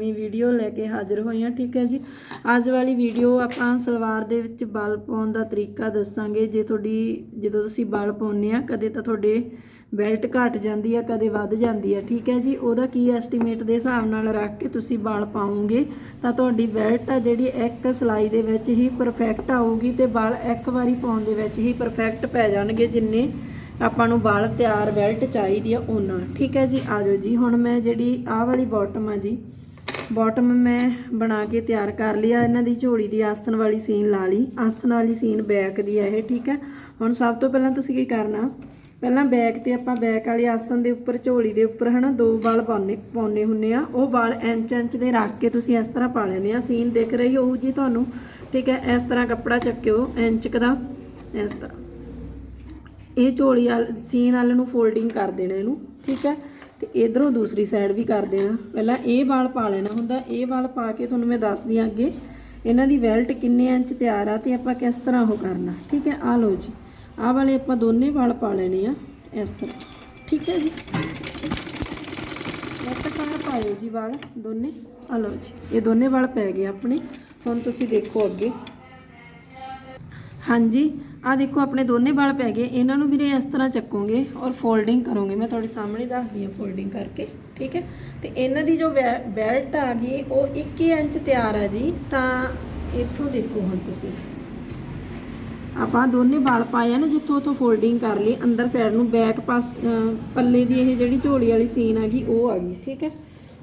ਨਵੀਂ ਵੀਡੀਓ ਲੈ ਕੇ ਹਾਜ਼ਰ ਹੋਈ ਹਾਂ, ਠੀਕ ਹੈ ਜੀ। ਅੱਜ ਵਾਲੀ ਵੀਡੀਓ ਆਪਾਂ ਸਲਵਾਰ ਦੇ ਵਿੱਚ ਬਲ ਪਾਉਣ ਦਾ ਤਰੀਕਾ ਦੱਸਾਂਗੇ। ਜੇ ਤੁਹਾਡੀ, ਜਦੋਂ ਤੁਸੀਂ ਬਲ ਪਾਉਂਦੇ ਆ, ਕਦੇ ਤਾਂ ਤੁਹਾਡੇ ਬੈਲਟ ਘਟ ਜਾਂਦੀ ਆ, ਕਦੇ ਵੱਧ ਜਾਂਦੀ ਆ, ਠੀਕ ਹੈ ਜੀ। ਉਹਦਾ ਕੀ ਐਸਟੀਮੇਟ ਦੇ ਹਿਸਾਬ ਨਾਲ ਰੱਖ ਕੇ ਤੁਸੀਂ ਬਲ ਪਾਉਂਗੇ ਤਾਂ ਤੁਹਾਡੀ ਬੈਲਟ ਆ ਜਿਹੜੀ ਇੱਕ ਸਲਾਈ ਦੇ ਵਿੱਚ ਹੀ ਪਰਫੈਕਟ ਆਊਗੀ ਤੇ ਬਲ ਇੱਕ ਵਾਰੀ ਪਾਉਣ ਦੇ ਵਿੱਚ ਹੀ ਪਰਫੈਕਟ ਪੈ ਜਾਣਗੇ, ਜਿੰਨੇ ਆਪਾਂ ਨੂੰ ਬਲ ਤਿਆਰ ਬੈਲਟ ਚਾਹੀਦੀ ਆ ਉਹਨਾਂ। ਠੀਕ ਹੈ ਜੀ ਆਜੋ ਜੀ। ਹੁਣ ਮੈਂ ਜਿਹੜੀ ਆਹ ਵਾਲੀ ਬਾਟਮ ਆ ਜੀ ਬਾਟਮ ਮੈਂ ਬਣਾ ਕੇ ਤਿਆਰ ਕਰ ਲਿਆ ਇਹਨਾਂ ਦੀ ਝੋਲੀ ਦੀ ਆਸਨ ਵਾਲੀ ਸੀਨ ਲਾ ਲਈ। ਆਸਨ ਵਾਲੀ ਸੀਨ ਬੈਕ ਦੀ ਹੈ ਇਹ, ਠੀਕ ਹੈ? ਹੁਣ ਸਭ ਤੋਂ ਪਹਿਲਾਂ ਤੁਸੀਂ ਕੀ ਕਰਨਾ? ਪਹਿਲਾਂ ਬੈਕ ਤੇ ਆਪਾਂ ਬੈਕ ਵਾਲੇ ਆਸਨ ਦੇ ਉੱਪਰ, ਝੋਲੀ ਦੇ ਉੱਪਰ ਹਨਾ, ਦੋ ਵਾਲ ਪਾਉਣੇ ਪਾਉਣੇ ਹੁੰਨੇ ਆ। ਉਹ ਵਾਲ ਇੰਚ ਇੰਚ ਦੇ ਰੱਖ ਕੇ ਤੁਸੀਂ ਇਸ ਤਰ੍ਹਾਂ ਪਾ ਲੈਣੇ ਆ। ਸੀਨ ਦਿਖ ਰਹੀ ਹੋਊ ਜੀ ਤੁਹਾਨੂੰ, ਠੀਕ ਹੈ? ਇਸ ਤਰ੍ਹਾਂ ਕੱਪੜਾ ਚੱਕਿਓ, ਇੰਚ ਦਾ, ਇਸ ਤਰ੍ਹਾਂ। ਇਹ ਝੋਲੀ ਵਾਲ, ਸੀਨ ਵਾਲ ਨੂੰ ਫੋਲਡਿੰਗ ਕਰ ਦੇਣਾ ਇਹਨੂੰ, ਠੀਕ ਹੈ? ਤੇ ਇਧਰੋਂ ਦੂਸਰੀ ਸਾਈਡ ਵੀ ਕਰ ਦੇਣਾ। ਪਹਿਲਾਂ ਇਹ ਵਾਲ ਪਾ ਲੈਣਾ ਹੁੰਦਾ। ਇਹ ਵਾਲ ਪਾ ਕੇ ਤੁਹਾਨੂੰ ਮੈਂ ਦੱਸਦੀ ਹਾਂ ਅੱਗੇ। ਇਹਨਾਂ ਦੀ ਵੈਲਟ ਕਿੰਨੇ ਇੰਚ ਤਿਆਰ ਆ ਤੇ ਆਪਾਂ ਕਿਸ ਤਰ੍ਹਾਂ ਉਹ ਕਰਨਾ। ਠੀਕ ਹੈ? ਆ ਲਓ ਜੀ। ਆਹ ਵਾਲੇ ਆਪਾਂ ਦੋਨੇ ਵਾਲ ਪਾ ਲੈਣੇ ਆ ਇਸ ਤਰ੍ਹਾਂ। ਠੀਕ ਹੈ ਜੀ? ਇੱਕ ਤਰ੍ਹਾਂ ਪਾਇਓ ਜੀ ਵਾਲ ਦੋਨੇ। ਆ ਲਓ ਜੀ। ਇਹ ਦੋਨੇ ਵਾਲ ਪੈ ਗਏ ਆਪਣੇ। ਹੁਣ ਤੁਸੀਂ ਦੇਖੋ ਅੱਗੇ। ਹਾਂਜੀ ਆ ਦੇਖੋ, ਆਪਣੇ ਦੋਨੇ ਵਾਲ ਪੈ ਗਏ। ਇਹਨਾਂ ਨੂੰ ਵੀਰੇ ਇਸ ਤਰ੍ਹਾਂ ਚੱਕੋਗੇ ਔਰ ਫੋਲਡਿੰਗ ਕਰੋਗੇ। ਮੈਂ ਤੁਹਾਡੇ ਸਾਹਮਣੇ ਦੱਸਦੀ ਹਾਂ ਫੋਲਡਿੰਗ ਕਰਕੇ, ਠੀਕ ਹੈ? ਤੇ ਇਹਨਾਂ ਦੀ ਜੋ ਬੈਲਟ ਆ ਗਈ, ਉਹ 21 ਇੰਚ ਤਿਆਰ ਆ ਜੀ। ਤਾਂ ਇੱਥੋਂ ਦੇਖੋ ਹੁਣ ਤੁਸੀਂ। ਆਪਾਂ ਦੋਨੇ ਵਾਲ ਪਾਏ ਆ ਨਾ, ਜਿੱਥੋਂ ਉੱਥੋਂ ਫੋਲਡਿੰਗ ਕਰ ਲਈ। ਅੰਦਰ ਸਾਈਡ ਨੂੰ ਬੈਕ ਪਾਸ ਪੱਲੇ ਦੀ ਇਹ ਜਿਹੜੀ ਝੋਲੀ ਵਾਲੀ ਸੀਨ ਆ ਗਈ, ਉਹ ਆ ਗਈ, ਠੀਕ ਹੈ?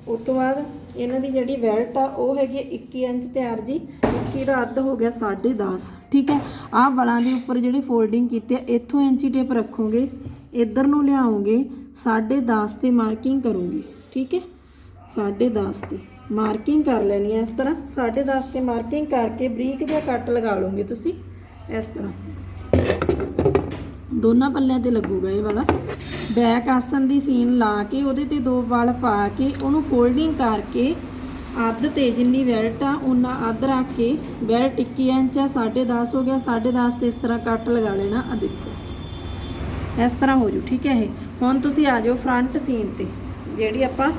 ਉਸ ਤੋਂ ਬਾਅਦ ਇਹਨਾਂ ਦੀ ਜਿਹੜੀ ਬੈਲਟ ਆ, ਉਹ ਹੈਗੀ ਆ 21 ਇੰਚ ਤਿਆਰ ਜੀ। 21 ਦਾ ਅੱਧ ਹੋ ਗਿਆ 10.5 ਠੀਕ ਹੈ? ਆਹ ਬਲਾਂ ਦੇ ਉੱਪਰ ਜਿਹੜੀ ਫੋਲਡਿੰਗ ਕੀਤੀ ਆ, ਇੱਥੋਂ ਇੰਚੀ ਟੇਪ ਰੱਖੋਗੇ, ਇੱਧਰ ਨੂੰ ਲਿਆਓਗੇ 10.5 ਤੇ ਮਾਰਕਿੰਗ ਕਰੋਗੇ। ਠੀਕ ਹੈ? 10.5 ਤੇ ਮਾਰਕਿੰਗ ਕਰ ਲੈਣੀ ਹੈ ਇਸ ਤਰ੍ਹਾਂ। 10.5 ਤੇ ਮਾਰਕਿੰਗ ਕਰਕੇ ਬਰੀਕ ਜਿਹਾ ਕੱਟ ਲਗਾ ਲਓਗੇ ਤੁਸੀਂ, ਇਸ ਤਰ੍ਹਾਂ। ਦੋਨਾਂ ਪੱਲਿਆਂ ਤੇ ਲੱਗੂਗਾ ਇਹ ਵਾਲਾ। ਬੈਕ ਆਸਨ ਦੀ ਸੀਨ ਲਾ ਕੇ ਉਹਦੇ ਤੇ ਦੋ ਵਾਲ ਪਾ ਕੇ ਉਹਨੂੰ ਫੋਲਡਿੰਗ ਕਰਕੇ ਅੱਧ ਤੇ ਜਿੰਨੀ ਬੈਲਟ ਆ ਉਹਨਾਂ ਅੱਧ ਰੱਖ ਕੇ ਬੈਲਟ 21 ਇੰਚ ਆ 10.5 ਹੋ ਗਿਆ 10.5 ਤੇ ਇਸ ਤਰ੍ਹਾਂ ਕੱਟ ਲਗਾ ਲੈਣਾ। ਆ ਦੇਖੋ। ਇਸ ਤਰ੍ਹਾਂ ਹੋ ਜੂ, ਠੀਕ ਹੈ ਇਹ? ਹੁਣ ਤੁਸੀਂ ਆ ਜਾਓ ਫਰੰਟ ਸੀਨ ਤੇ, ਜਿਹੜੀ ਆਪਾਂ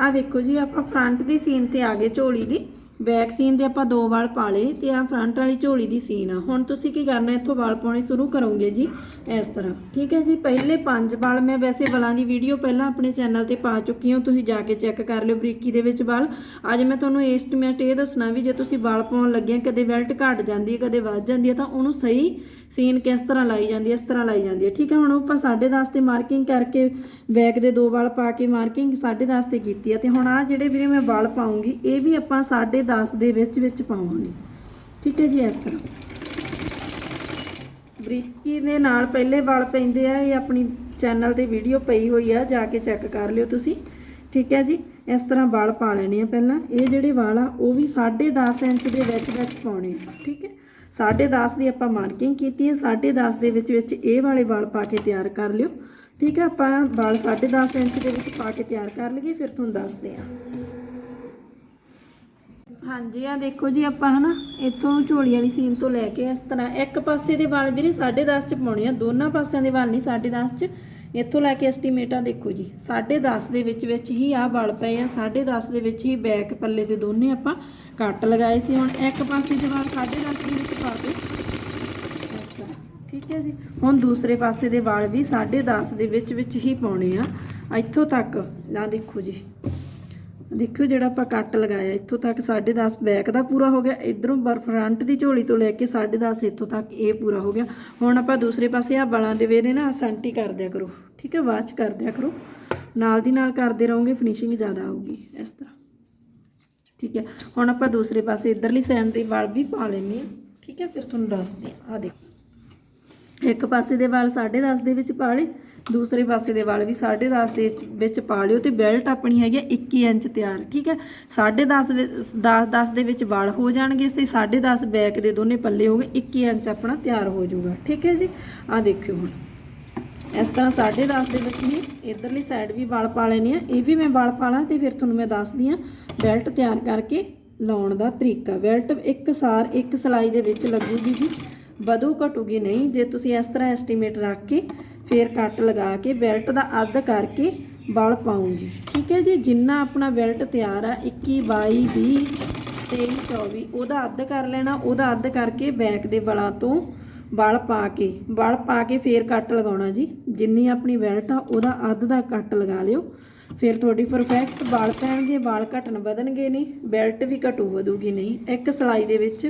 ਆ ਦੇਖੋ ਜੀ, ਆਪਾਂ ਫਰੰਟ ਦੀ ਸੀਨ ਤੇ ਆ ਗਏ ਝੋਲੀ ਦੀ। ਬੈਕ ਸੀਨ ਦੇ ਆਪਾਂ ਦੋ ਵਾਲ ਪਾ ਲਏ ਤੇ ਆ ਫਰੰਟ ਵਾਲੀ ਝੋਲੀ ਦੀ ਸੀਨ ਆ। ਹੁਣ ਤੁਸੀਂ ਕੀ ਕਰਨਾ ਇੱਥੋਂ ਵਾਲ ਪਾਉਣੇ ਸ਼ੁਰੂ ਕਰੋਗੇ ਜੀ ਇਸ ਤਰ੍ਹਾਂ। ਠੀਕ ਹੈ ਜੀ? ਪਹਿਲੇ ਪੰਜ ਵਾਲ ਮੈਂ ਵੈਸੇ ਵਾਲਾਂ ਦੀ ਵੀਡੀਓ ਪਹਿਲਾਂ ਆਪਣੇ ਚੈਨਲ ਤੇ ਪਾ ਚੁੱਕੀ ਹਾਂ ਤੁਸੀਂ ਜਾ ਕੇ ਚੈੱਕ ਕਰ ਲਿਓ ਬਰੀਕੀ ਦੇ ਵਿੱਚ ਵਾਲ। ਅੱਜ ਮੈਂ ਤੁਹਾਨੂੰ ਐਸਟੀਮੇਟ ਇਹ ਦੱਸਣਾ ਵੀ ਜੇ ਤੁਸੀਂ ਵਾਲ ਪਾਉਣ ਲੱਗੇ ਆ, ਕਦੇ ਬੈਲਟ ਘਟ ਜਾਂਦੀ ਹੈ ਕਦੇ ਵੱਧ ਜਾਂਦੀ ਹੈ ਤਾਂ ਉਹਨੂੰ ਸਹੀ ਸੀਨ ਕਿਸ ਤਰ੍ਹਾਂ ਲਾਈ ਜਾਂਦੀ ਹੈ ਇਸ ਤਰ੍ਹਾਂ ਲਾਈ ਜਾਂਦੀ ਹੈ। ਠੀਕ ਹੈ? ਹੁਣ ਆਪਾਂ 10.5 ਤੇ ਮਾਰਕਿੰਗ ਕਰਕੇ ਬੈਕ ਦੇ ਦੋ ਵਾਲ ਪਾ ਕੇ ਮਾਰਕਿੰਗ 10.5 ਤੇ ਕੀਤੀ ਹੈ। ਤੇ ਹੁਣ ਆ ਜਿਹੜੇ ਵੀਰੇ ਮੈਂ ਵਾਲ ਪਾਉਂਗੀ ਇਹ ਵੀ ਆਪਾਂ 10.5 ਦੇ ਵਿੱਚ ਵਿੱਚ ਪਾਵਾਂਗੇ। ਠੀਕ ਹੈ ਜੀ, ਇਸ ਤਰ੍ਹਾਂ। ਬਰੀਕੀ ਦੇ ਨਾਲ ਪਹਿਲੇ ਵਾਲ ਪੈਂਦੇ ਆ, ਇਹ ਆਪਣੀ ਚੈਨਲ ਤੇ ਵੀਡੀਓ ਪਈ ਹੋਈ ਆ, ਜਾ ਕੇ ਚੈੱਕ ਕਰ ਲਿਓ ਤੁਸੀਂ। ਠੀਕ ਹੈ ਜੀ, ਇਸ ਤਰ੍ਹਾਂ ਵਾਲ ਪਾ ਲੈਣੇ ਆ ਪਹਿਲਾਂ। ਇਹ ਜਿਹੜੇ ਵਾਲ ਆ, ਉਹ ਵੀ 10.5 ਇੰਚ ਦੇ ਵਿੱਚ ਵਿੱਚ ਪਾਉਣੇ ਆ। ਠੀਕ ਹੈ 10.5 ਦੀ ਆਪਾਂ ਮਾਰਕਿੰਗ ਕੀਤੀ ਹੈ। 10.5 ਦੇ ਵਿੱਚ ਵਿੱਚ ਇਹ ਵਾਲੇ ਵਾਲ ਪਾ ਕੇ ਤਿਆਰ ਕਰ ਲਿਓ। ਠੀਕ ਹੈ, ਆਪਾਂ ਵਾਲ 10.5 ਇੰਚ ਦੇ ਵਿੱਚ ਪਾ ਕੇ ਤਿਆਰ ਕਰ ਲਈਏ, ਫਿਰ ਤੁਹਾਨੂੰ ਦੱਸਦੇ ਆ ਹਾਂਜੀ ਆ ਦੇਖੋ ਜੀ, ਆਪਾਂ ਹਨਾ ਇੱਥੋਂ ਝੋਲੀ ਵਾਲੀ ਸੀਨ ਤੋਂ ਲੈ ਕੇ ਇਸ ਤਰ੍ਹਾਂ ਇੱਕ ਪਾਸੇ ਦੇ ਵਾਲ ਵੀਰੇ 10.5 ਚ ਪਾਉਣੇ ਆ, ਦੋਨਾਂ ਪਾਸਿਆਂ ਦੇ ਵਾਲ ਨਹੀਂ 10.5 ਚ। ਇੱਥੋਂ ਲੈ ਕੇ ਐਸਟੀਮੇਟ ਆ ਦੇਖੋ ਜੀ 10.5 ਦੇ ਵਿੱਚ ਵਿੱਚ ਹੀ ਆ ਵਾਲ ਪਏ ਆ 10.5 ਦੇ ਵਿੱਚ ਹੀ ਬੈਕ ਪੱਲੇ ਤੇ ਦੋਨੇ ਆਪਾਂ ਕੱਟ ਲਗਾਏ ਸੀ। ਹੁਣ ਇੱਕ ਪਾਸੇ ਦੇ ਵਾਲ 10.5 ਦੇ ਵਿੱਚ ਪਾ ਕੇ ਠੀਕ ਹੈ ਜੀ, ਹੁਣ ਦੂਸਰੇ ਪਾਸੇ ਦੇ ਵਾਲ ਵੀ 10.5 ਦੇ ਵਿੱਚ ਵਿੱਚ ਹੀ ਪਾਉਣੇ ਆ, ਇੱਥੋਂ ਤੱਕ। ਨਾ ਦੇਖੋ ਜੀ ਦੇਖਿਓ ਜਿਹੜਾ ਆਪਾਂ ਕੱਟ ਲਗਾਇਆ, ਇੱਥੋਂ ਤੱਕ 10.5 ਬੈਕ ਦਾ ਪੂਰਾ ਹੋ ਗਿਆ। ਇਧਰੋਂ ਬਰ ਫਰੰਟ ਦੀ ਝੋਲੀ ਤੋਂ ਲੈ ਕੇ 10.5 ਇੱਥੋਂ ਤੱਕ ਇਹ ਪੂਰਾ ਹੋ ਗਿਆ। ਹੁਣ ਆਪਾਂ ਦੂਸਰੇ ਪਾਸੇ ਆ ਬਲਾਂ ਦੇ ਵੇਰੇ ਨਾ ਸੰਟੀ ਕਰ ਦਿਆ ਕਰੋ। ਠੀਕ ਹੈ, ਬਾਅਦ ਚ ਕਰ ਦਿਆ ਕਰੋ। ਨਾਲ ਦੀ ਨਾਲ ਕਰਦੇ ਰਹੋਗੇ ਫਿਨਿਸ਼ਿੰਗ ਜ਼ਿਆਦਾ ਆਊਗੀ ਇਸ ਤਰ੍ਹਾਂ। ਠੀਕ ਹੈ, ਹੁਣ ਆਪਾਂ ਦੂਸਰੇ ਪਾਸੇ ਇਧਰਲੀ ਸਾਈਡ ਦੇ ਵਾਲ ਵੀ ਪਾ ਲੈਣੇ ਆ ਠੀਕ ਹੈ, ਫਿਰ ਤੁਹਾਨੂੰ ਦੱਸਦੇ ਆ ਆ ਦੇਖੋ। ਇੱਕ ਪਾਸੇ ਦੇ ਵਾਲ 10.5 ਦੇ ਵਿੱਚ ਪਾ ਲਏ, ਦੂਸਰੇ ਪਾਸੇ ਦੇ ਵਾਲ ਵੀ 10.5 ਦੇ ਵਿੱਚ- ਪਾ ਲਿਓ ਤੇ ਬੈਲਟ ਆਪਣੀ ਹੈਗੀ ਆ 21 ਇੰਚ ਤਿਆਰ, ਠੀਕ ਹੈ? 10.5 10 10 ਦੇ ਵਿੱਚ ਵਾਲ ਹੋ ਜਾਣਗੇ ਤੇ 10.5 ਬੈਕ ਦੇ ਦੋਨੇ ਪੱਲੇ ਹੋ ਗਏ 21 ਇੰਚ ਆਪਣਾ ਤਿਆਰ ਹੋ ਜਾਊਗਾ, ਠੀਕ ਹੈ ਜੀ? ਆ ਦੇਖਿਓ ਹੁਣ। ਇਸ ਤਰ੍ਹਾਂ 10.5 ਦੇ ਵਿੱਚ ਹੀ ਇਧਰਲੀ ਸਾਈਡ ਵੀ ਵਾਲ ਪਾ ਲੈਣੇ ਆ, ਇਹ ਵੀ ਮੈਂ ਵਾਲ ਪਾਲਾਂ ਤੇ ਫਿਰ ਤੁਹਾਨੂੰ ਮੈਂ ਦੱਸਦੀ ਆ ਬੈਲਟ ਤਿਆਰ ਕਰਕੇ ਲਾਉਣ ਦਾ ਤਰੀਕਾ। ਬੈਲਟ ਇੱਕ ਸਾਰ, ਇੱਕ ਸਲਾਈ ਦੇ ਵਿੱਚ ਲੱਗੂਗੀ ਜੀ। ਵਧੂ ਘਟੂਗੀ ਨਹੀਂ, ਜੇ ਤੁਸੀਂ ਇਸ ਤਰ੍ਹਾਂ ਐਸਟੀਮੇਟ ਰੱਖ ਕੇ ਫੇਰ ਕੱਟ ਲਗਾ ਕੇ ਬੈਲਟ ਦਾ ਅੱਧ ਕਰਕੇ ਬਲ ਪਾਉਂਗੀ। ਠੀਕ ਹੈ ਜੀ? ਜਿੰਨਾ ਆਪਣਾ ਬੈਲਟ ਤਿਆਰ ਆ 21 22 20 23 24 ਉਹਦਾ ਅੱਧ ਕਰ ਲੈਣਾ, ਉਹਦਾ ਅੱਧ ਕਰਕੇ ਬੈਕ ਦੇ ਬਲਾਂ ਤੋਂ ਬਲ ਪਾ ਕੇ, ਬਲ਼ ਪਾ ਕੇ ਫੇਰ ਕੱਟ ਲਗਾਉਣਾ ਜੀ। ਜਿੰਨੀ ਆਪਣੀ ਬੈਲਟ ਆ, ਉਹਦਾ ਅੱਧ ਦਾ ਕੱਟ ਲਗਾ ਲਿਓ। ਫਿਰ ਤੁਹਾਡੀ ਪਰਫੈਕਟ ਵਾਲ ਪੈਣਗੇ ਵਾਲ ਘਟਣ ਵਧਣਗੇ ਨਹੀਂ ਬੈਲਟ ਵੀ ਘਟੂ ਵਧੂਗੀ ਨਹੀਂ। ਇੱਕ ਸਲਾਈ ਦੇ ਵਿੱਚ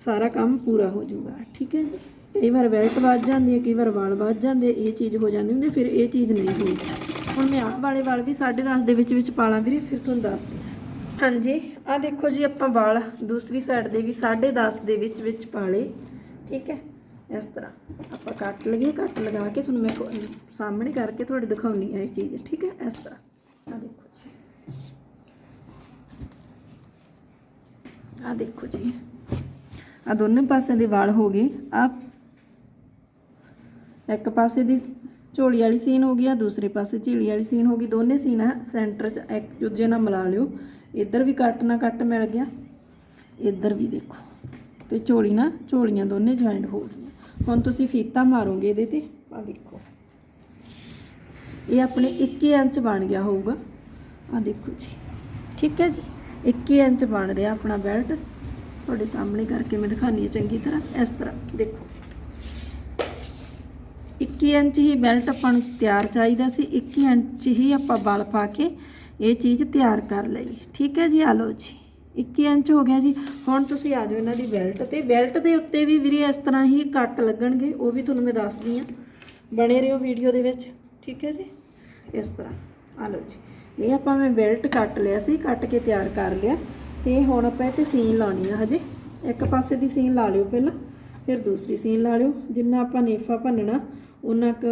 ਸਾਰਾ ਕੰਮ ਪੂਰਾ ਹੋ ਜਾਊਗਾ ਠੀਕ ਹੈ ਜੀ? ਕਈ ਵਾਰ ਵੈਲਟ ਵੱਜ ਜਾਂਦੀ ਹੈ, ਕਈ ਵਾਰ ਵਾਲ ਵੱਜ ਜਾਂਦੇ, ਇਹ ਚੀਜ਼ ਹੋ ਜਾਂਦੀ ਹੁੰਦੀ ਫਿਰ ਇਹ ਚੀਜ਼ ਨਹੀਂ ਹੋਈ ਹੁਣ ਮੈਂ ਆਹ ਵਾਲੇ ਵਾਲ ਵੀ 10.5 ਦੇ ਵਿੱਚ ਵਿੱਚ ਪਾਲਾਂ ਵੀਰੇ, ਫਿਰ ਤੁਹਾਨੂੰ ਦੱਸਦੀ ਹਾਂ। ਹਾਂਜੀ ਆ ਦੇਖੋ ਜੀ ਆਪਾਂ ਵਾਲ ਦੂਸਰੀ ਸਾਈਡ ਦੇ ਵੀ 10.5 ਦੇ ਵਿੱਚ ਵਿੱਚ ਪਾ ਲਏ ਠੀਕ ਹੈ? ਇਸ ਤਰ੍ਹਾਂ ਆਪਾਂ ਕੱਟ ਲਈਏ, ਕੱਟ ਲਗਾ ਕੇ ਤੁਹਾਨੂੰ ਮੈਂ ਸਾਹਮਣੇ ਕਰਕੇ ਤੁਹਾਡੇ ਦਿਖਾਉਣੀ ਹੈ ਇਹ ਚੀਜ਼, ਠੀਕ ਹੈ? ਇਸ ਤਰ੍ਹਾਂ ਆ ਦੇਖੋ ਜੀ। ਆ ਦੇਖੋ ਜੀ। ਆ ਦੋਨੇ ਪਾਸਿਆਂ ਦੇ ਵਾਲ ਹੋ ਗਏ ਆ ਇੱਕ ਪਾਸੇ ਦੀ ਝੋਲੀ ਵਾਲੀ ਸੀਨ ਹੋ ਗਈ ਆ, ਦੂਸਰੇ ਪਾਸੇ ਝੀਲੀ ਵਾਲੀ ਸੀਨ ਹੋ ਗਈ। ਦੋਨੇ ਸੀਨ ਸੈਂਟਰ 'ਚ ਇੱਕ ਦੂਜੇ ਨਾਲ ਮਿਲਾ ਲਿਓ। ਇੱਧਰ ਵੀ ਕੱਟ ਨਾ ਕੱਟ ਮਿਲ ਗਿਆ। ਇੱਧਰ ਵੀ ਦੇਖੋ। ਤੇ ਝੋਲੀ ਨਾ, ਝੋਲੀਆਂ ਦੋਨੇ ਜੁਆਇੰਟ ਹੋ ਗਈਆਂ। ਹੁਣ ਤੁਸੀਂ ਫੀਤਾ ਮਾਰੋਗੇ ਇਹਦੇ ਤੇ। ਆ ਦੇਖੋ। ਇਹ ਆਪਣੇ 21 ਇੰਚ ਬਣ ਗਿਆ ਹੋਊਗਾ। ਆ ਦੇਖੋ ਜੀ। ਠੀਕ ਹੈ ਜੀ। 21 ਇੰਚ ਬਣ ਰਿਹਾ ਆਪਣਾ ਬੈਲਟ ਤੁਹਾਡੇ ਸਾਹਮਣੇ ਕਰਕੇ ਮੈਂ ਦਿਖਾਣੀ ਹੈ ਚੰਗੀ ਤਰ੍ਹਾਂ। ਇਸ ਤਰ੍ਹਾਂ, ਦੇਖੋ। 21 ਇੰਚ ਹੀ ਬੈਲਟ ਆਪਾਂ ਨੂੰ ਤਿਆਰ ਚਾਹੀਦਾ ਸੀ। 21 ਇੰਚ ਹੀ ਆਪਾਂ ਬਲ ਪਾ ਕੇ ਇਹ ਚੀਜ਼ ਤਿਆਰ ਕਰ ਲਈ। ਠੀਕ ਹੈ ਜੀ? ਆ ਲਓ ਜੀ। 21 ਇੰਚ ਹੋ ਗਿਆ ਜੀ। ਹੁਣ ਤੁਸੀਂ ਆ ਜਾਓ ਇਹਨਾਂ ਦੀ ਬੈਲਟ ਤੇ। ਬੈਲਟ ਦੇ ਉੱਤੇ ਵੀ ਵੀਰੇ ਇਸ ਤਰ੍ਹਾਂ ਹੀ ਕੱਟ ਲੱਗਣਗੇ। ਉਹ ਵੀ ਤੁਹਾਨੂੰ ਮੈਂ ਦੱਸਦੀ ਆ ਬਣੇ ਰਹੋ ਵੀਡੀਓ ਦੇ ਵਿੱਚ। ਠੀਕ ਹੈ ਜੀ? ਇਸ ਤਰ੍ਹਾਂ। ਆ ਲਓ ਜੀ। ਇਹ ਆਪਾਂ ਮੈਂ ਬੈਲਟ ਕੱਟ ਲਿਆ ਸੀ। ਕੱਟ ਕੇ ਤਿਆਰ ਕਰ ਲਿਆ। ਤੇ ਹੁਣ ਆਪਾਂ ਇਹ ਤੇ ਸੀਨ ਲਾਉਣੀ ਆ ਹਜੇ। ਇੱਕ ਪਾਸੇ ਦੀ ਸੀਨ ਲਾ ਲਿਓ ਪਹਿਲਾਂ, ਫਿਰ ਦੂਸਰੀ ਸੀਨ ਲਾ ਲਿਓ। ਜਿੰਨਾ ਆਪਾਂ ਨੇਫਾ ਭੰਨਣਾ ਉਹਨਾਂ ਕ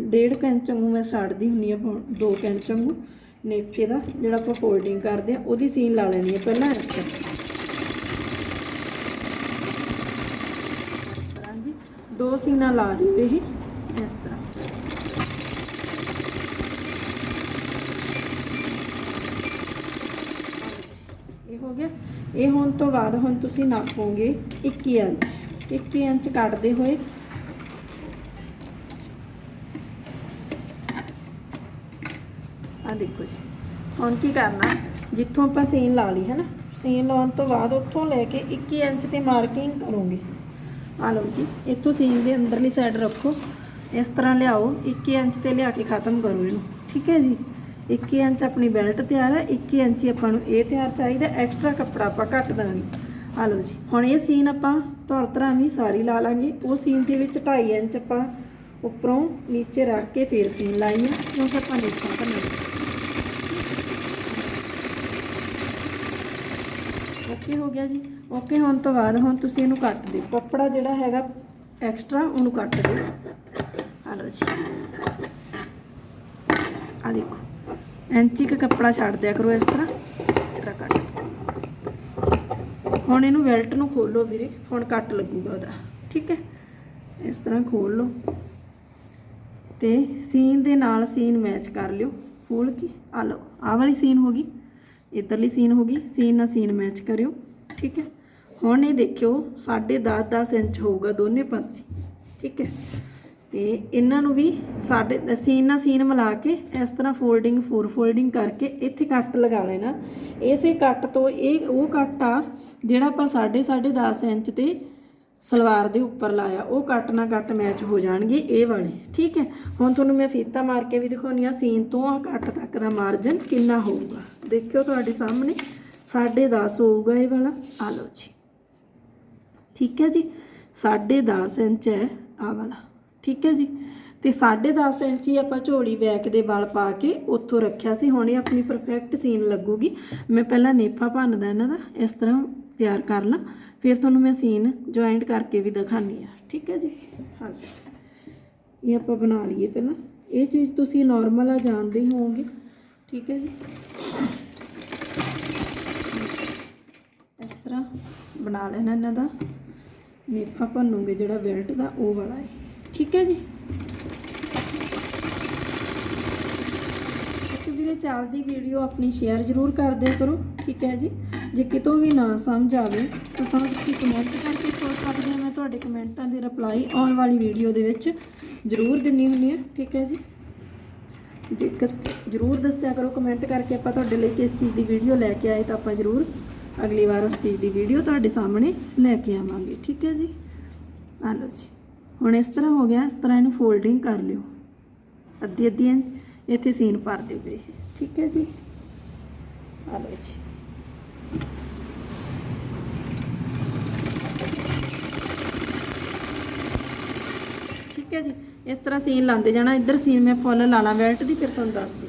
ਡੇਢ ਕੁ ਇੰਚ ਵਾਂਗੂ ਮੈਂ ਛੱਡਦੀ ਹੁੰਨੀ ਆ 2 ਕੈਂਚ ਵਾਂਗੂ ਨੇਫੇ ਦਾ, ਜਿਹੜਾ ਆਪਾਂ ਫੋਲਡਿੰਗ ਕਰਦੇ ਆ, ਉਹਦੀ ਸੀਨ ਲਾ ਲੈਣੀ ਆ ਪਹਿਲਾਂ ਇਸ ਦੋ ਸੀਨਾਂ ਲਾ ਦਿਓ ਇਹ ਇਸ ਤਰ੍ਹਾਂ ਇਹ ਹੋ ਗਿਆ ਇਹ ਹੋਣ ਤੋਂ ਬਾਅਦ ਹੁਣ ਤੁਸੀਂ ਨਾਪੋਗੇ 21 ਇੰਚ। 21 ਇੰਚ ਕੱਟਦੇ ਹੋਏ ਆ ਦੇਖੋ ਜੀ। ਹੁਣ ਕੀ ਕਰਨਾ? ਜਿੱਥੋਂ ਆਪਾਂ ਸੀਨ ਲਾ ਲਈ ਹੈ ਨਾ ਸੀਨ ਲਾਉਣ ਤੋਂ ਬਾਅਦ ਉੱਥੋਂ ਲੈ ਕੇ 21 ਇੰਚ ਤੇ ਮਾਰਕਿੰਗ ਕਰੋਗੇ। ਆ ਲਓ ਜੀ, ਇੱਥੋਂ ਸੀਨ ਦੇ ਅੰਦਰਲੀ ਸਾਈਡ ਰੱਖੋ। ਇਸ ਤਰ੍ਹਾਂ ਲਿਆਓ 21 ਇੰਚ ਤੇ ਲਿਆ ਕੇ ਖਤਮ ਕਰੋ ਇਹਨੂੰ। ਠੀਕ ਹੈ ਜੀ? 21 ਇੰਚ ਆਪਣੀ ਬੈਲਟ ਤਿਆਰ ਹੈ 21 ਇੰਚ ਹੀ ਆਪਾਂ ਨੂੰ ਇਹ ਤਿਆਰ ਚਾਹੀਦਾ ਐਕਸਟਰਾ ਕੱਪੜਾ ਆਪਾਂ ਕੱਟ ਦਾਂਗੇ। ਆ ਲਓ ਜੀ, ਹੁਣ ਇਹ ਸੀਨ ਆਪਾਂ ਤੌਰ ਤਰ੍ਹਾਂ ਵੀ ਸਾਰੀ ਲਾ ਲਾਂਗੇ। ਉਹ ਸੀਨ ਦੇ ਵਿੱਚ 2.5 ਇੰਚ ਆਪਾਂ ਉੱਪਰੋਂ ਨੀਚੇ ਰੱਖ ਕੇ ਫੇਰ ਸੀਨ ਲਾਈਏ। ਕਿਉਂਕਿ ਆਪਾਂ ਦੇਖਾਂ ਕਰਨਾ ਓਕੇ ਹੋ ਗਿਆ ਜੀ। ਓਕੇ, ਹੋਣ ਤੋਂ ਬਾਅਦ ਹੁਣ ਤੁਸੀਂ ਇਹਨੂੰ ਕੱਟ ਦਿਓ। ਕੱਪੜਾ ਜਿਹੜਾ ਹੈਗਾ ਐਕਸਟਰਾ ਉਹਨੂੰ ਕੱਟ ਦਿਓ। ਆ ਲਓ ਜੀ। ਆ ਦੇਖੋ। ਇੰਚੀ ਕ ਕੱਪੜਾ ਛੱਡ ਦਿਆ ਕਰੋ ਇਸ ਤਰ੍ਹਾਂ ਇਸ ਤਰ੍ਹਾਂ ਕੱਟ। ਹੁਣ ਇਹਨੂੰ ਬੈਲਟ ਨੂੰ ਖੋਲੋ ਵੀਰੇ, ਹੁਣ ਕੱਟ ਲੱਗੂਗਾ ਉਹਦਾ, ਠੀਕ ਹੈ? ਇਸ ਤਰ੍ਹਾਂ ਖੋਲ ਲਓ। ਤੇ ਸੀਨ ਦੇ ਨਾਲ ਸੀਨ ਮੈਚ ਕਰ ਲਿਓ, ਖੋਲ ਕੇ। ਆ ਲਓ, ਆਹ ਵਾਲੀ ਸੀਨ ਹੋ ਗਈ, ਇੱਧਰਲੀ ਸੀਨ ਹੋ ਗਈ, ਸੀਨ ਨਾਲ ਸੀਨ ਮੈਚ ਕਰਿਓ, ਠੀਕ ਹੈ? ਹੁਣ ਇਹ ਦੇਖਿਓ 10.5 10 ਇੰਚ ਹੋਊਗਾ ਦੋਨੇ ਪਾਸੇ, ਠੀਕ ਹੈ? ਤੇ ਇਹਨਾਂ ਨੂੰ ਵੀ ਸਾਡੇ ਸੀਨ ਨਾਲ ਸੀਨ ਮਿਲਾ ਕੇ ਇਸ ਤਰ੍ਹਾਂ ਫੋਲਡਿੰਗ, ਫੋਰ ਫੋਲਡਿੰਗ ਕਰਕੇ ਇੱਥੇ ਕੱਟ ਲਗਾ ਲੈਣਾ। ਇਸੇ ਕੱਟ ਤੋਂ ਇਹ ਉਹ ਕੱਟ ਆ ਜਿਹੜਾ ਆਪਾਂ 10.5 10 ਇੰਚ ਤੇ ਸਲਵਾਰ ਦੇ ਉੱਪਰ ਲਾਇਆ। ਉਹ ਕੱਟ ਨਾ ਕੱਟ ਮੈਚ ਹੋ ਜਾਣਗੇ ਇਹ ਵਾਲੇ। ਠੀਕ ਹੈ? ਹੁਣ ਤੁਹਾਨੂੰ ਮੈਂ ਫੀਤਾ ਮਾਰ ਕੇ ਵੀ ਦਿਖਾਉਣੀ ਆ। ਸੀਨ ਤੋਂ ਆ ਕੱਟ ਤੱਕ ਦਾ ਮਾਰਜਨ ਕਿੰਨਾ ਹੋਊਗਾ? ਦੇਖਿਓ ਤੁਹਾਡੇ ਸਾਹਮਣੇ। 10.5 ਹੋਊਗਾ ਇਹ ਵਾਲਾ। ਆ ਲਓ ਜੀ। ਠੀਕ ਹੈ ਜੀ? 10.5 ਇੰਚ ਹੈ ਆ ਵਾਲਾ। ਠੀਕ ਹੈ ਜੀ? ਤੇ 10.5 ਇੰਚ ਹੀ ਆਪਾਂ ਝੋਲੀ ਬੈਕ ਦੇ ਵਾਲ ਪਾ ਕੇ ਉੱਥੋਂ ਰੱਖਿਆ ਸੀ। ਹੁਣ ਇਹ ਆਪਣੀ ਪਰਫੈਕਟ ਸੀਨ ਲੱਗੂਗੀ। ਮੈਂ ਪਹਿਲਾਂ ਨੇਫਾ ਭੰਨਦਾ ਇਹਨਾਂ ਦਾ, ਇਸ ਤਰ੍ਹਾਂ ਤਿਆਰ ਕਰ ਲਾਂ। ਫਿਰ ਤੁਹਾਨੂੰ ਮੈਂ ਸੀਨ ਜੁਆਇੰਟ ਕਰਕੇ ਵੀ ਦਿਖਾਣੀ ਆ ਠੀਕ ਹੈ ਜੀ? ਹਾਂਜੀ। ਇਹ ਆਪਾਂ ਬਣਾ ਲਈਏ ਪਹਿਲਾਂ। ਇਹ ਚੀਜ਼ ਤੁਸੀਂ ਨਾਰਮਲ ਆ, ਜਾਣਦੇ ਹੀ ਹੋਵੋਗੇ। ਠੀਕ ਹੈ ਜੀ? ਇਸ ਤਰ੍ਹਾਂ ਬਣਾ ਲੈਣਾ ਇਹਨਾਂ ਦਾ। ਨੇਫਾ ਭੰਨੂਗੇ ਜਿਹੜਾ ਬੈਲਟ ਦਾ, ਉਹ ਵਾਲਾ ਹੈ ਠੀਕ ਹੈ ਜੀ? ਤੇ ਵੀਰੇ ਚੱਲਦੀ ਵੀਡੀਓ ਆਪਣੀ ਸ਼ੇਅਰ ਜ਼ਰੂਰ ਕਰਦੇ ਕਰੋ, ਠੀਕ ਹੈ ਜੀ? ਜੇ ਕਿਤੋਂ ਵੀ ਨਾ ਸਮਝ ਆਵੇ, ਤਾਂ ਤਾਂ ਤੁਸੀਂ ਕਮੈਂਟ ਕਰਕੇ ਪੁੱਛ ਸਕਦੇ ਹੋ, ਮੈਂ ਤੁਹਾਡੇ ਕਮੈਂਟਾਂ ਦੀ ਰਿਪਲਾਈ ਆਉਣ ਵਾਲੀ ਵੀਡੀਓ ਦੇ ਵਿੱਚ ਜ਼ਰੂਰ ਦਿੰਨੀ ਹੁੰਦੀ ਹਾਂ, ਠੀਕ ਹੈ ਜੀ? ਜੇ ਜਰੂਰ ਦੱਸਿਆ ਕਰੋ ਕਮੈਂਟ ਕਰਕੇ ਆਪਾਂ ਤੁਹਾਡੇ ਲਈ ਕਿਸ ਚੀਜ਼ ਦੀ ਵੀਡੀਓ ਲੈ ਕੇ ਆਏ, ਤਾਂ ਆਪਾਂ ਜਰੂਰ ਅਗਲੀ ਵਾਰ ਉਸ ਚੀਜ਼ ਦੀ ਵੀਡੀਓ ਤੁਹਾਡੇ ਸਾਹਮਣੇ ਲੈ ਕੇ ਆਵਾਂਗੇ, ਠੀਕ ਹੈ ਜੀ? ਆ ਲਓ ਜੀ। ਹੁਣ ਇਸ ਤਰ੍ਹਾਂ ਹੋ ਗਿਆ, ਇਸ ਤਰ੍ਹਾਂ ਇਹਨੂੰ ਫੋਲਡਿੰਗ ਕਰ ਲਿਓ। ਅੱਧੀ ਅੱਧੀ ਇੰਚ ਇੱਥੇ ਸੀਨ ਭਰ ਦਿਓ ਵੀਰੇ ਠੀਕ ਹੈ ਜੀ? ਆ ਲਓ ਜੀ। ਠੀਕ ਹੈ ਜੀ? ਇਸ ਤਰ੍ਹਾਂ ਸੀਨ ਲਾਉਂਦੇ ਜਾਣਾ। ਇੱਧਰ ਸੀਨ ਮੈਂ ਫੁੱਲ ਲਾ ਬੈਲਟ ਦੀ, ਫਿਰ ਤੁਹਾਨੂੰ ਦੱਸਦੀ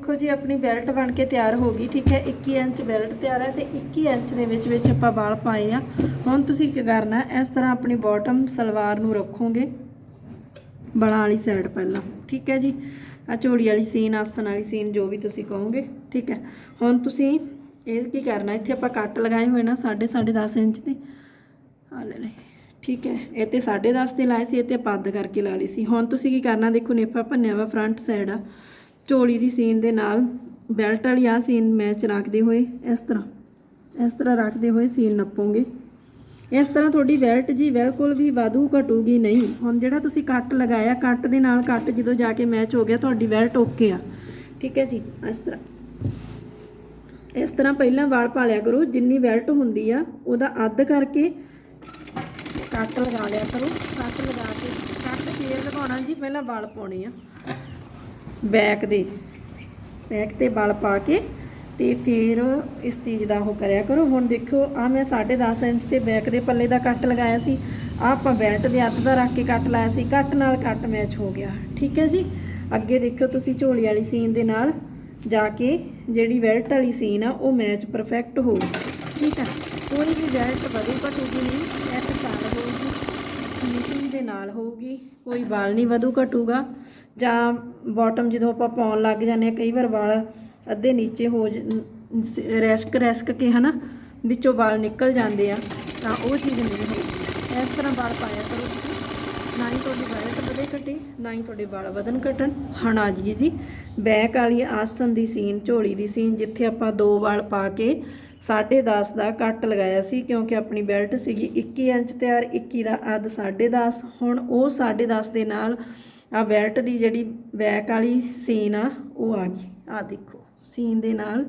ਦੇਖੋ ਜੀ, ਆਪਣੀ ਬੈਲਟ ਬਣ ਕੇ ਤਿਆਰ ਹੋ ਗਈ। ਠੀਕ ਹੈ 21 ਇੰਚ ਬੈਲਟ ਤਿਆਰ ਹੈ ਤੇ 21 ਇੰਚ ਦੇ ਵਿੱਚ ਵਿੱਚ ਆਪਾਂ ਵਾਲ ਪਾਏ ਆ। ਹੁਣ ਤੁਸੀਂ ਕੀ ਕਰਨਾ? ਇਸ ਤਰ੍ਹਾਂ ਆਪਣੀ ਬਾਟਮ ਸਲਵਾਰ ਨੂੰ ਰੱਖੋਗੇ। ਬਲਾਂ ਵਾਲੀ ਸਾਈਡ ਪਹਿਲਾਂ। ਠੀਕ ਹੈ ਜੀ? ਆ ਚੋੜੀ ਵਾਲੀ ਸੀਨ, ਆਸਣ ਵਾਲੀ ਸੀਨ, ਜੋ ਵੀ ਤੁਸੀਂ ਕਹੋਗੇ। ਠੀਕ ਹੈ? ਹੁਣ ਤੁਸੀਂ ਇਹ ਕੀ ਕਰਨਾ? ਇੱਥੇ ਆਪਾਂ ਕੱਟ ਲਗਾਏ ਹੋਏ ਨਾ 10.5 10 ਇੰਚ ਤੇ ਆ ਲੈ ਲੈ ਠੀਕ ਹੈ? ਇਹ ਤੇ 10.5 ਤੇ ਲਾਏ ਸੀ, ਇਹ ਤੇ ਆਪਾਂ ਅੱਧ ਕਰਕੇ ਲਾ ਲਈ ਸੀ। ਹੁਣ ਤੁਸੀਂ ਕੀ ਕਰਨਾ? ਦੇਖੋ ਨੇਫਾ ਭੰਨਿਆ ਵਾ ਫਰੰਟ ਸਾਈਡ ਆ। ਚੋਲੀ ਦੀ ਸੀਨ ਦੇ ਨਾਲ ਬੈਲਟ ਵਾਲੀ ਆ ਸੀਨ ਮੈਚ ਰੱਖਦੇ ਹੋਏ ਇਸ ਤਰ੍ਹਾਂ। ਇਸ ਤਰ੍ਹਾਂ ਰੱਖਦੇ ਹੋਏ ਸੀਨ ਨੱਪੋਗੇ। ਇਸ ਤਰ੍ਹਾਂ ਤੁਹਾਡੀ ਵੈਲਟ ਜੀ ਬਿਲਕੁਲ ਵੀ ਵਾਧੂ ਘਟੂਗੀ ਨਹੀਂ। ਹੁਣ ਜਿਹੜਾ ਤੁਸੀਂ ਕੱਟ ਲਗਾਇਆ, ਕੱਟ ਦੇ ਨਾਲ ਕੱਟ ਜਦੋਂ ਜਾ ਕੇ ਮੈਚ ਹੋ ਗਿਆ, ਤੁਹਾਡੀ ਬੈਲਟ ਓਕੇ ਆ। ਠੀਕ ਹੈ ਜੀ, ਇਸ ਤਰ੍ਹਾਂ। ਇਸ ਤਰ੍ਹਾਂ ਪਹਿਲਾਂ ਵਾਲ ਪਾ ਲਿਆ ਕਰੋ, ਜਿੰਨੀ ਵੈਲਟ ਹੁੰਦੀ ਆ, ਉਹਦਾ ਅੱਧ ਕਰਕੇ ਕੱਟ ਲਗਾ ਲਿਆ ਕਰੋ। ਕੱਟ ਲਗਾ ਕੇ, ਕੱਟ ਫੇਰ ਲਗਾਉਣਾ ਜੀ, ਪਹਿਲਾਂ ਵਾਲ ਪਾਉਣੇ ਆ। ਬੈਕ ਦੇ ਬੈਕ ਤੇ ਵਾਲ ਪਾ ਕੇ ਤੇ ਫਿਰ ਇਸ ਚੀਜ਼ ਦਾ ਉਹ ਕਰਿਆ ਕਰੋ। ਹੁਣ ਦੇਖੋ ਆ ਮੈਂ 10.5 ਇੰਚ ਤੇ ਬੈਕ ਦੇ ਪੱਲੇ ਦਾ ਕੱਟ ਲਗਾਇਆ ਸੀ। ਆ ਆਪਾਂ ਬੈਲਟ ਦੇ ਅੱਧ ਦਾ ਰੱਖ ਕੇ ਕੱਟ ਲਾਇਆ ਸੀ। ਕੱਟ ਨਾਲ ਕੱਟ ਮੈਚ ਹੋ ਗਿਆ। ਠੀਕ ਹੈ ਜੀ? ਅੱਗੇ ਦੇਖਿਓ ਤੁਸੀਂ ਝੋਲੀ ਵਾਲੀ ਸੀਨ ਦੇ ਨਾਲ ਜਾ ਕੇ ਜਿਹੜੀ ਬੈਲਟ ਵਾਲੀ ਸੀਨ ਆ, ਉਹ ਮੈਚ ਪਰਫੈਕਟ ਹੋਊ ਠੀਕ ਹੈ? ਕੋਈ ਵੀ ਬੈਲਟ ਵਧੂ ਘਟੂਗੀ ਨਹੀਂ ਇਹ ਸਾਲ ਹੋਊਗੀ। ਫਿਨਿਸ਼ਿੰਗ ਦੇ ਨਾਲ ਹੋਊਗੀ। ਕੋਈ ਵਾਲ ਨਹੀਂ ਵਧੂ ਘਟੂਗਾ। ਜਾਂ ਬਾਟਮ ਜਦੋਂ ਆਪਾਂ ਪਾਉਣ ਲੱਗ ਜਾਂਦੇ ਆ ਕਈ ਵਾਰ ਵਾਲ ਅੱਧੇ ਨੀਚੇ ਹੋ ਰੈਸਕ ਰੈਸਕ ਕੇ ਹਨਾ, ਵਿੱਚੋਂ ਵਾਲ ਨਿਕਲ ਜਾਂਦੇ ਆ, ਤਾਂ ਉਹ ਚੀਜ਼ ਨਹੀਂ ਹੋਊਗੀ ਇਸ ਤਰ੍ਹਾਂ ਵਾਲ ਪਾਇਆ ਕਰੋ ਨਾ ਹੀ ਤੁਹਾਡੀ ਬੈਲਟ ਵਧੇ ਘਟੇ, ਨਾ ਹੀ ਤੁਹਾਡੇ ਵਾਲ ਵਧਣ ਘਟਣ। ਹੁਣ ਆ ਜੀ ਜੀ, ਬੈਕ ਵਾਲੀ ਆਸਨ ਦੀ ਸੀਨ, ਝੋਲੀ ਦੀ ਸੀਨ, ਜਿੱਥੇ ਆਪਾਂ ਦੋ ਵਾਲ ਪਾ ਕੇ 10.5 ਦਾ ਕੱਟ ਲਗਾਇਆ ਸੀ, ਕਿਉਂਕਿ ਆਪਣੀ ਬੈਲਟ ਸੀਗੀ 21 ਇੰਚ ਤਿਆਰ 21 ਦਾ ਅੱਧ 10.5 ਹੁਣ ਉਹ 10.5 ਦੇ ਨਾਲ ਆ ਬੈਲਟ ਦੀ ਜਿਹੜੀ ਬੈਕ ਵਾਲੀ ਸੀਨ ਆ, ਉਹ ਆ ਗਈ। ਆ ਦੇਖੋ। ਸੀਨ ਦੇ ਨਾਲ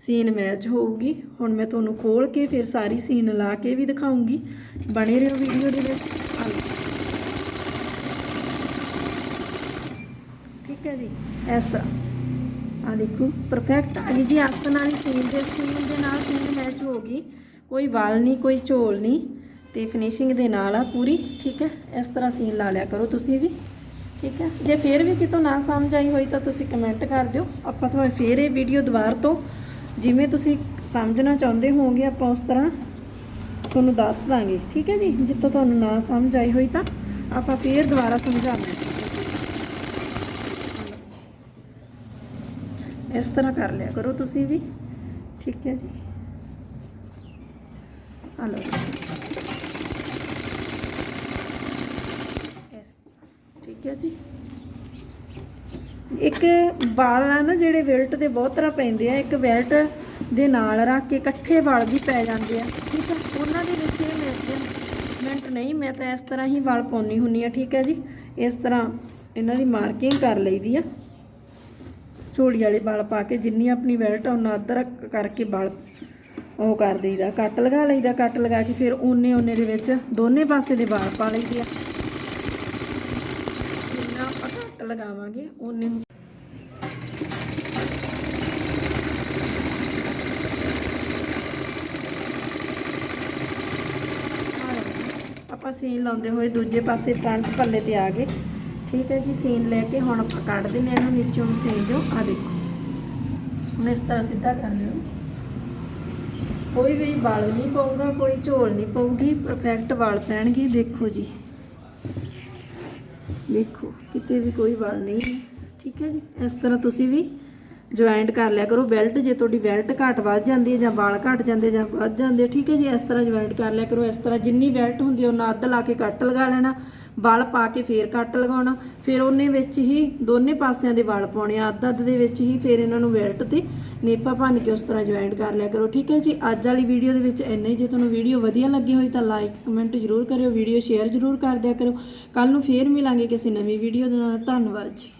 ਸੀਨ ਮੈਚ ਹੋਊਗੀ। ਹੁਣ ਮੈਂ ਤੁਹਾਨੂੰ ਖੋਲ ਕੇ ਫਿਰ ਸਾਰੀ ਸੀਨ ਲਾ ਕੇ ਵੀ ਦਿਖਾਉਂਗੀ ਬਣੇ ਰਹੋ ਵੀਡੀਓ ਦੇ ਵਿੱਚ। ਠੀਕ ਹੈ ਜੀ। ਇਸ ਤਰ੍ਹਾਂ। ਆ ਦੇਖੋ ਪਰਫੈਕਟ ਆ। ਗਈ ਜੀ ਆਸਨ ਵਾਲੀ ਸੀਨ ਦੇ ਸੀਨ ਦੇ ਨਾਲ ਸੀਨ ਮੈਚ ਹੋ ਗਈ ਕੋਈ ਵਾਲ ਨਹੀਂ, ਕੋਈ ਝੋਲ ਨਹੀਂ। ਤੇ ਫਿਨਿਸ਼ਿੰਗ ਦੇ ਨਾਲ ਆ ਪੂਰੀ। ਠੀਕ ਹੈ। ਇਸ ਤਰ੍ਹਾਂ ਸੀਨ ਲਾ ਲਿਆ ਕਰੋ ਤੁਸੀਂ ਵੀ। ਠੀਕ ਹੈ? ਜੇ ਫੇਰ ਵੀ ਕਿਤੋਂ ਨਾ ਸਮਝ ਆਈ ਹੋਈ ਤਾਂ ਤੁਸੀਂ ਕਮੈਂਟ ਕਰ ਦਿਓ। ਆਪਾਂ ਤੁਹਾਨੂੰ ਫੇਰ ਇਹ ਵੀਡੀਓ ਦੁਬਾਰਾ ਤੋਂ ਜਿਵੇਂ ਤੁਸੀਂ ਸਮਝਣਾ ਚਾਹੁੰਦੇ ਹੋਵੋਗੇ, ਆਪਾਂ ਉਸ ਤਰ੍ਹਾਂ ਤੁਹਾਨੂੰ ਦੱਸ ਦਾਂਗੇ। ਠੀਕ ਹੈ ਜੀ? ਜਿੱਥੋਂ ਤੁਹਾਨੂੰ ਨਾ ਸਮਝ ਆਈ ਹੋਈ ਤਾਂ ਆਪਾਂ ਫੇਰ ਦੁਬਾਰਾ ਸਮਝਾਵਾਂਗੇ ਇਸ ਤਰ੍ਹਾਂ ਕਰ ਲਿਆ ਕਰੋ ਤੁਸੀਂ ਵੀ। ਠੀਕ ਹੈ ਜੀ? ਆ ਲਓ ਇਸ ਠੀਕ ਹੈ ਜੀ ਇੱਕ ਵਾਲ ਆ ਨਾ ਜਿਹੜੇ ਬੈਲਟ ਦੇ ਬਹੁਤ ਤਰ੍ਹਾਂ ਪੈਂਦੇ ਆ, ਇੱਕ ਬੈਲਟ ਦੇ ਨਾਲ ਰੱਖ ਕੇ ਇਕੱਠੇ ਵਾਲ ਵੀ ਪੈ ਜਾਂਦੇ ਆ। ਠੀਕ ਹੈ ਉਹਨਾਂ ਦੇ ਵਿੱਚ ਇਹ ਮੈਜਰਮੈਂਟ ਨਹੀਂ, ਮੈਂ ਤਾਂ ਇਸ ਤਰ੍ਹਾਂ ਹੀ ਵਾਲ ਪਾਉਣੀ ਹੁੰਨੀ ਆ, ਠੀਕ ਹੈ ਜੀ? ਇਸ ਤਰ੍ਹਾਂ ਇਹਨਾਂ ਦੀ ਮਾਰਕਿੰਗ ਕਰ ਲਈਦੀ ਆ। ਝੋਲੀ ਵਾਲੇ ਵਾਲ ਪਾ ਕੇ ਜਿੰਨੀ ਆਪਣੀ ਬੈਲਟ ਆ ਉਹਨਾਂ ਅੱਧਰ ਕਰਕੇ ਵਾਲ ਉਹ ਕਰ ਦੇਈਦਾ ਕੱਟ ਲਗਾ ਲਈਦਾ ਕੱਟ ਲਗਾ ਕੇ ਫਿਰ ਓਨੇ ਓਨੇ ਦੇ ਵਿੱਚ ਦੋਨੇ ਪਾਸੇ ਦੇ ਵਾਲ ਪਾ ਲਈਦੇ ਆ। ਜਿੰਨਾ ਆਪਾਂ ਕੱਟ ਲਗਾਵਾਂਗੇ, ਓਨੇ ਨੂੰ ਆ ਲਓ। ਆਪਾਂ ਸੀਨ ਲਾਉਂਦੇ ਹੋਏ ਦੂਜੇ ਪਾਸੇ ਫਰੰਟ ਪੱਲੇ ਤੇ ਆ ਗਏ। ਠੀਕ ਹੈ ਜੀ, ਸੀਨ ਲੈ ਕੇ ਹੁਣ ਆਪਾਂ ਕੱਢ ਦਿੰਦੇ ਹਾਂ ਇਹਨੂੰ, ਨੀਚੋਂ ਸੀਨ ਜੋ ਆ ਦੇਖੋ। ਹੁਣ ਇਸ ਤਰ੍ਹਾਂ ਸਿੱਧਾ ਕਰ ਲਿਓ। ਕੋਈ ਵੀ ਵਾਲ ਨਹੀਂ ਪਊਗਾ, ਕੋਈ ਝੋਲ ਨਹੀਂ ਪਊਗੀ ਪਰਫੈਕਟ ਵਾਲ ਪੈਣਗੇ। ਦੇਖੋ ਜੀ। ਦੇਖੋ, ਕਿਤੇ ਵੀ ਕੋਈ ਵਾਲ ਨਹੀਂ ਠੀਕ ਹੈ ਜੀ। ਇਸ ਤਰ੍ਹਾਂ ਤੁਸੀਂ ਵੀ ਜੁਆਇੰਟ ਕਰ ਲਿਆ ਕਰੋ। ਬੈਲਟ ਜੇ ਤੁਹਾਡੀ ਬੈਲਟ ਘੱਟ ਵੱਧ ਜਾਂਦੀ ਹੈ ਜਾਂ ਵਾਲ ਘੱਟ ਜਾਂਦੇ ਜਾਂ ਵੱਧ ਜਾਂਦੇ, ਠੀਕ ਹੈ ਜੀ, ਇਸ ਤਰ੍ਹਾਂ ਜੁਆਇੰਟ ਕਰ ਲਿਆ ਕਰੋ। ਇਸ ਤਰ੍ਹਾਂ ਜਿੰਨੀ ਬੈਲਟ ਹੁੰਦੀ ਹੈ, ਉਹਨਾਂ ਅੱਧ ਲਾ ਕੇ ਕੱਟ ਲਗਾ ਲੈਣਾ, ਵਾਲ ਪਾ ਕੇ ਫੇਰ ਕੱਟ ਲਗਾਉਣਾ, ਫਿਰ ਉਹਨੇ ਵਿੱਚ ਹੀ ਦੋਨੇ ਪਾਸਿਆਂ ਦੇ ਵਾਲ ਪਾਉਣੇ ਆ, ਅੱਧ ਅੱਧ ਦੇ ਵਿੱਚ ਹੀ ਫਿਰ ਇਹਨਾਂ ਨੂੰ ਬੈਲਟ ਤੇ ਨੇਫਾ ਭੰਨ ਕੇ ਉਸ ਤਰ੍ਹਾਂ ਜੁਆਇੰਟ ਕਰ ਲਿਆ ਕਰੋ, ਠੀਕ ਹੈ ਜੀ। ਅੱਜ ਵਾਲੀ ਵੀਡੀਓ ਦੇ ਵਿੱਚ ਇੰਨਾ ਹੀ। ਜੇ ਤੁਹਾਨੂੰ ਵੀਡੀਓ ਵਧੀਆ ਲੱਗੀ ਹੋਈ ਤਾਂ ਲਾਈਕ ਕਮੈਂਟ ਜ਼ਰੂਰ ਕਰਿਓ ਵੀਡੀਓ ਸ਼ੇਅਰ ਜ਼ਰੂਰ ਕਰ ਦਿਆ ਕਰੋ। ਕੱਲ ਨੂੰ ਫੇਰ ਮਿਲਾਂਗੇ ਕਿਸੇ ਨਵੀਂ ਵੀਡੀਓ ਦੇ ਨਾਲ। ਧੰਨਵਾਦ ਜੀ।